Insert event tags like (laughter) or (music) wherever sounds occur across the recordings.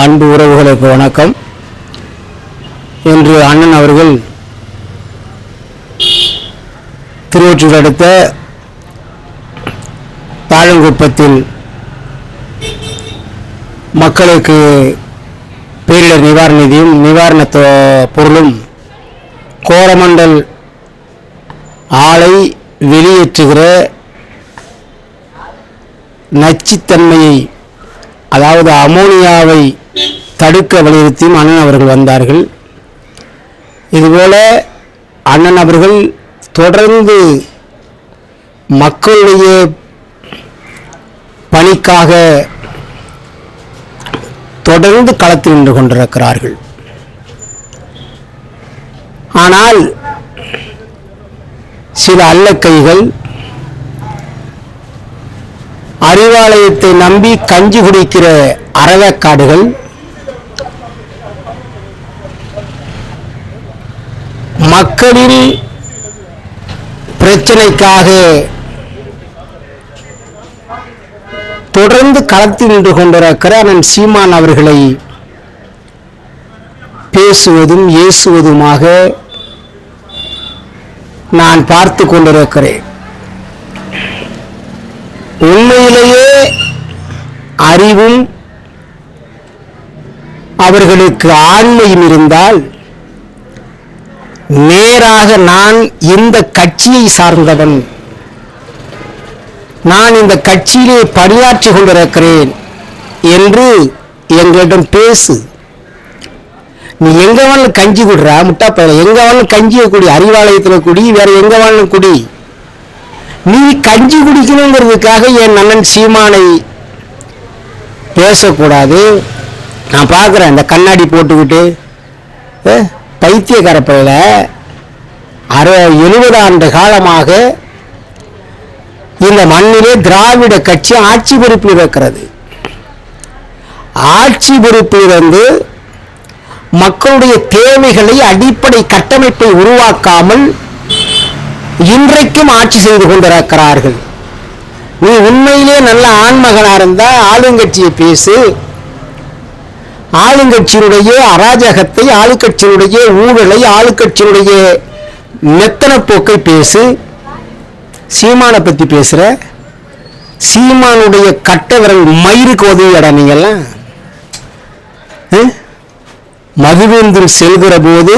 அன்பு உறவுகளுக்கு வணக்கம். இன்று அண்ணன் அவர்கள் திருவொற்றியூர் அடுத்த தாழங்குப்பத்தில் மக்களுக்கு பேரிடர் நிவாரண நிதியும் நிவாரண பொருளும் கோரமண்டல் ஆலை வெளியேற்றுகிற நச்சுத்தன்மையை அதாவது அமோனியாவை தடுக்க வலியுறுத்தியும் அண்ணன் அவர்கள் வந்தார்கள். இதுபோல அண்ணன் அவர்கள் தொடர்ந்து மக்களுடைய பணிக்காக தொடர்ந்து களத்தில் நின்று கொண்டிருக்கிறார்கள். ஆனால் சில அல்லக்கைகள் அறிவாலயத்தை நம்பி கஞ்சி குடிக்கிற அறவக்காடுகள் மக்களின் பிரச்சனைக்காக தொடர்ந்து களத்தில் நின்று கொண்டிருக்கிற அண்ணன் சீமான் அவர்களை பேசுவதும் ஏசுவதுமாக நான் பார்த்து கொண்டிருக்கிறேன். உண்மையிலேயே அறிவும் அவர்களுக்கு ஆண்மையும் இருந்தால் நேராக நான் இந்த கட்சியை சார்ந்தவன். நான் இந்த கட்சியிலே பணியாற்றி கொண்டிருக்கிறேன் என்று எங்களிடம் பேசு. நீ எங்க வேணாலும் கஞ்சி குடுறா முட்டா பையல எங்க வேணாலும் கஞ்சியை குடி அறிவாலயத்தில் குடி வேற எங்க வேணாலும் குடி. நீ கஞ்சி குடிக்கணுங்கிறதுக்காக என் அண்ணன் சீமானை பேசக்கூடாது. நான் பார்க்குறேன் இந்த கண்ணாடி போட்டுக்கிட்டு. ஏ, பைத்தியக்கார பிள்ளை அறு எழுபது ஆண்டு காலமாக இந்த மண்ணிலே திராவிட கட்சி ஆட்சி பொறுப்பில் இருக்கிறது. ஆட்சி பொறுப்பில் இருந்து மக்களுடைய தேவைகளை அடிப்படை கட்டமைப்பை உருவாக்காமல் இன்றைக்கும் ஆட்சி செய்து கொண்டிருக்கிறார்கள். நீ உண்மையிலே நல்ல ஆண்மகனா இருந்தா ஆளுங்கட்சியை பேசு. ஆளுங்கட்சியினுடைய அராஜகத்தை ஆளுக்கட்சியினுடைய ஊழலை ஆளுக்கட்சியினுடைய மெத்தன போக்கை பேசு. சீமானை பற்றி பேசுகிற சீமானுடைய கட்ட விரல் மயிருக்கு உதவியடா நீங்கெல்லாம்? ஆ? மதுவேந்தில் செல்கிற போது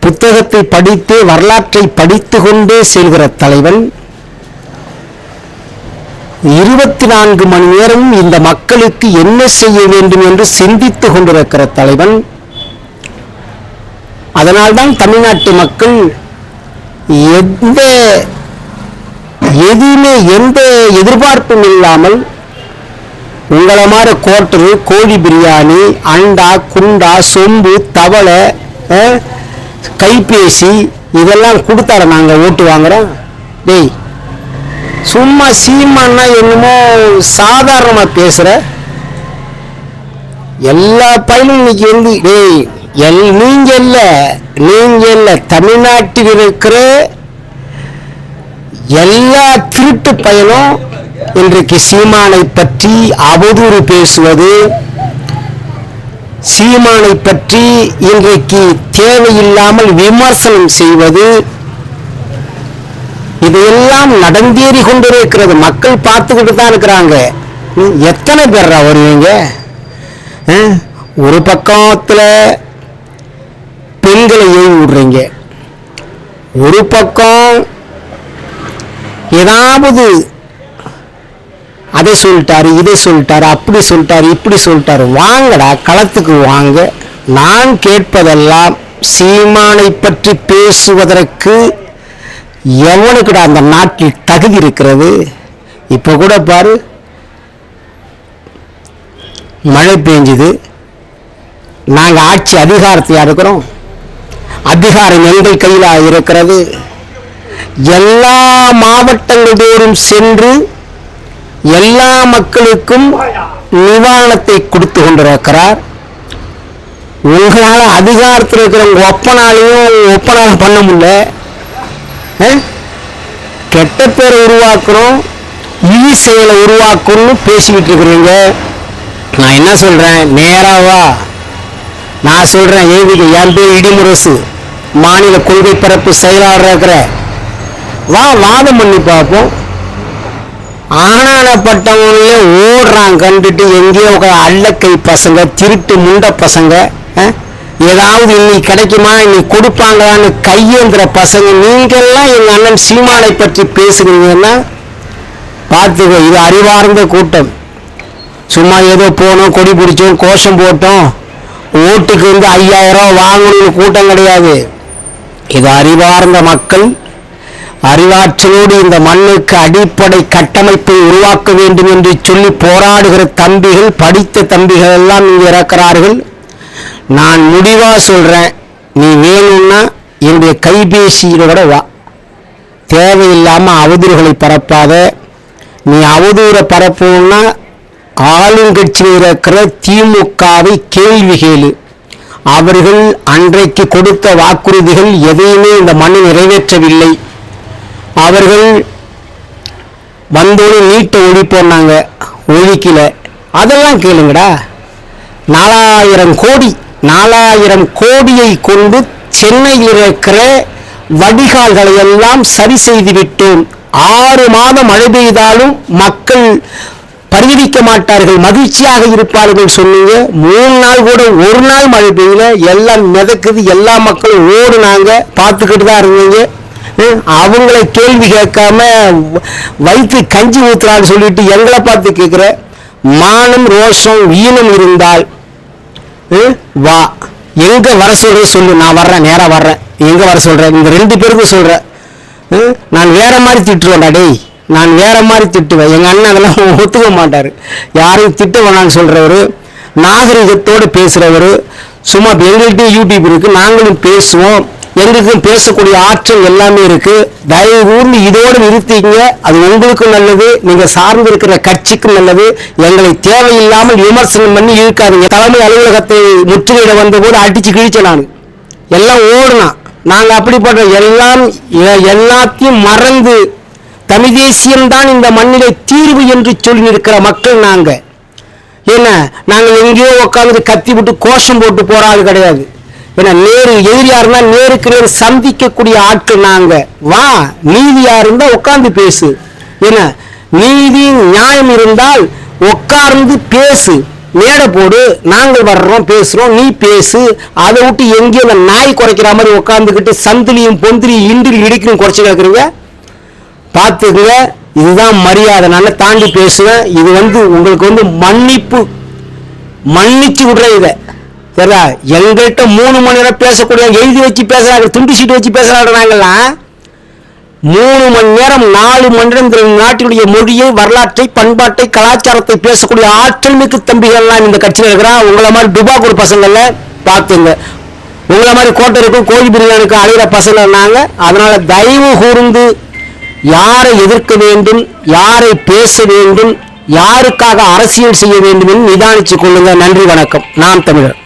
புத்தகத்தை படித்து வரலாற்றை படித்து கொண்டே செல்கிற தலைவன் இருபத்தி நான்கு மணி நேரம் இந்த மக்களுக்கு என்ன செய்ய வேண்டும் என்று சிந்தித்துக் கொண்டிருக்கிற தலைவன். அதனால்தான் தமிழ்நாட்டு மக்கள் எந்த எதுவுமே எந்த எதிர்பார்ப்பும் இல்லாமல் உங்களை மாதிரி கோட்டரு கோழி பிரியாணி அண்டா குண்டா சொம்பு தவளை கைபேசி இதெல்லாம் கொடுத்தார நாங்கள் ஓட்டு வாங்குறோம். டேய் சும்மா சீமான்னா என்னமோ சாதாரணமாக பேசுகிற எல்லா பையனும் இன்னைக்கு வந்து டேய் எல் நீங்கள் இல்ல தமிழ்நாட்டில் இருக்கிற எல்லா திருட்டு பயனும் இன்றைக்கு சீமானை பற்றி அவதூறு பேசுவது. சீமானை பற்றி இன்றைக்கு தேவையில்லாமல் விமர்சனம் செய்வது. இதையெல்லாம் நடந்தேறி கொண்டிருக்கிறது. மக்கள் பார்த்துக்கிட்டு தான் இருக்கிறாங்க. ம், எத்தனை பேர்ரா வருவீங்க? ஆ? ஒரு பக்கத்தில் பெண்களை ஏவி விடுறீங்க. ஒரு பக்கம் ஏதாவது அதை சொல்லிட்டாரு இதை சொல்லிட்டாரு அப்படி சொல்லிட்டாரு இப்படி சொல்லிட்டாரு. வாங்கடா களத்துக்கு வாங்க. நான் கேட்பதெல்லாம் சீமானை பற்றி பேசுவதற்கு எவனுக்குடா அந்த நாட்டில் தகுதி இருக்கிறது? இப்போ கூட பாரு. மழை பெஞ்சுது. நாங்கள் ஆட்சி அதிகாரத்தையா இருக்கிறோம் அதிகாரம் எங்கள் கையில் இருக்கிறது? எல்லா மாவட்டங்கள் தோறும் சென்று எல்லா மக்களுக்கும் நிவாரணத்தை கொடுத்து கொண்டிருக்கிறார். உங்களால் அதிகாரத்தில் இருக்கிறவங்க ஒப்பனாலையும் ஒப்பனாலும் பண்ண முடியல. கெட்ட பேரை உருவாக்குறோம் இழி செயலை உருவாக்கணும்னு பேசிக்கிட்டு இருக்கிறீங்க. நான் என்ன சொல்கிறேன் நேராவா நான் சொல்கிறேன் ஏவிக்கு என் பேர் இடிமுரசு. மாநில கொள்கை பரப்பு செயலாளர் இருக்கிற. வா வாதம் பண்ணி பார்ப்போம். ஆனானப்பட்டவங்களே ஓடுறான் கண்டுட்டு எங்கேயோ உட்கார அல்லக்கை பசங்க திருட்டு முண்ட பசங்க ஆ? ஏதாவது இன்னைக்கு கிடைக்குமா இன்னைக்கு கொடுப்பாங்களான்னு கையேந்திர பசங்க நீங்கள்லாம் எங்கள் அண்ணன் சீமானை பற்றி பேசுகிறீங்கன்னா பார்த்துக்கோ இது அறிவார்ந்த கூட்டம். சும்மா ஏதோ போனோம் கொடி பிடிச்சோம் கோஷம் போட்டோம் ஓட்டுக்கு வந்து ஐயாயிரம் வாங்கணும்னு கூட்டம் கிடையாது. இது அறிவார்ந்த மக்கள் அறிவாற்றலோடு இந்த மண்ணுக்கு அடிப்படை கட்டமைப்பை உருவாக்க வேண்டும் என்று சொல்லி போராடுகிற தம்பிகள் படித்த தம்பிகள் எல்லாம் இங்கே இறக்கிறார்கள். நான் முடிவாக சொல்கிறேன் நீ வேணும்னா என்னுடைய கைபேசியோட வா. தேவையில்லாமல் அவதூறுகளை பரப்பாத. நீ அவதூறை பரப்பணும்னா ஆளுங்கட்சியில் இருக்கிற திமுகவை கேள்வி கேளு. அவர்கள் அன்றைக்கு கொடுத்த வாக்குறுதிகள் எதையுமே இந்த மண்ணில் நிறைவேற்றவில்லை. அவர்கள் வந்தோடு நீட்டை ஒழிப்போன்னாங்க ஒழிக்கல அதெல்லாம் கேளுங்கடா. நாலாயிரம் கோடி நாலாயிரம் கோடியை கொண்டு சென்னையில் இருக்கிற வடிகால்களை எல்லாம் சரி செய்துவிட்டோம். ஆறு மாதம் மழை பெய்தாலும் மக்கள் பரிதவிக்க மாட்டார்கள் மகிழ்ச்சியாக இருப்பார்கள் சொன்னீங்க. மூணு நாள் கூட ஒரு நாள் மழை பெய்யல. எல்லாம் மிதக்குது. எல்லா மக்களும் ஓடுனாங்க. பார்த்துக்கிட்டு தான் இருந்தீங்க. அவங்கள கேள்வி கேட்காம வ- வயிற்று கஞ்சி ஊத்துறான்னு சொல்லிட்டு எங்களை பார்த்து கேட்குற மானம் ரோஷம் வீணம் இருந்தால் வா. எங்க வர சொல்ற சொல்லு. நான் வர்றேன் நேரா வர்றேன். எங்க வர சொல்றேன் இந்த ரெண்டு பேருக்கும் சொல்றேன் நான் வேற மாதிரி திட்டுவேன்டா டேய். நான் வேற மாதிரி திட்டுவேன். எங்க அண்ணன் அதெல்லாம் (laughs) ஒத்துக்க மாட்டாரு. யாரையும் திட்ட வேணாம்னு சொல்றவரு நாகரிகத்தோடு பேசுறவரு சும்மா எங்கள்கிட்ட யூடியூப் இருக்கு. நாங்களும் பேசுவோம். எங்களுக்கும் பேசக்கூடிய ஆற்றல் எல்லாமே இருக்கு. தயவு கூர்ந்து இதோடு நிறுத்திங்க அது உங்களுக்கும் நல்லது நீங்க சார்ந்து இருக்கிற கட்சிக்கும் நல்லது. எங்களை தேவையில்லாமல் விமர்சனம் பண்ணி இருக்காதுங்க தலைமை அலுவலகத்தை முற்றுகையிட வந்தபோது அடிச்சு கிழிச்ச நான். எல்லாம் ஓடுனா. நாங்க அப்படிப்பட்ட எல்லாம் எ- எல்லாத்தையும் மறந்து தமிழ் தேசியம்தான் இந்த மண்ணிலே தீர்வு என்று சொல்லி இருக்கிற மக்கள் நாங்க. என்ன? நாங்கள் எங்கேயோ உட்காந்து கத்தி விட்டு கோஷம் போட்டு போகிற ஆள் கிடையாது. ஏன்னா நேரு எதிரியா இருந்தா நேருக்கு நேர் சந்திக்கக்கூடிய ஆட்கள் நாங்க. வா நீதியா இருந்தா உட்கார்ந்து பேசு. என்ன நீதி நியாயம் இருந்தால் உட்கார்ந்து பேசு. மேடை போடு நாங்கள் வர்றோம் பேசுறோம் நீ பேசு. அதை விட்டு எங்கேயும் அந்த நாய் குறைக்கிற மாதிரி உட்காந்துக்கிட்டு சந்திலியும் பொந்திலியும் இன்றில் இடிக்கணும் குறைச்சி கேட்குறீங்க பார்த்துக்குங்க இதுதான் மரியாதை. நல்லா தாண்டி பேசுவேன் இது வந்து உங்களுக்கு வந்து மன்னிப்பு. மன்னிச்சு விடுறேன் இதை. சரியா எங்கள்கிட்ட மூணு மணி நேரம் பேசக்கூடிய எழுதி வச்சு பேசுறாங்க துண்டு சீட்டு வச்சு பேசுறாங்க நாங்கெல்லாம் மூணு மணி நேரம் நாலு மணி நேரம் இந்த நாட்டினுடைய மொழியை வரலாற்றை பண்பாட்டை கலாச்சாரத்தை பேசக்கூடிய ஆற்றல் மிக்க தம்பிகள்லாம் இந்த கட்சியில் இருக்கிறான் உங்களை மாதிரி டுபாக்கூர் பசங்களில் பார்த்துங்க. உங்களை மாதிரி கோட்டருக்கும் கோழி பிரியாணிக்கும் அழைகிற பசங்க நாங்க அதனால் தயவு கூர்ந்து யாரை எதிர்க்க வேண்டும் யாரை பேச வேண்டும் யாருக்காக அரசியல் செய்ய வேண்டும் என்று நிதானித்துக் கொள்ளுங்கள் நன்றி வணக்கம். நாம் தமிழர்.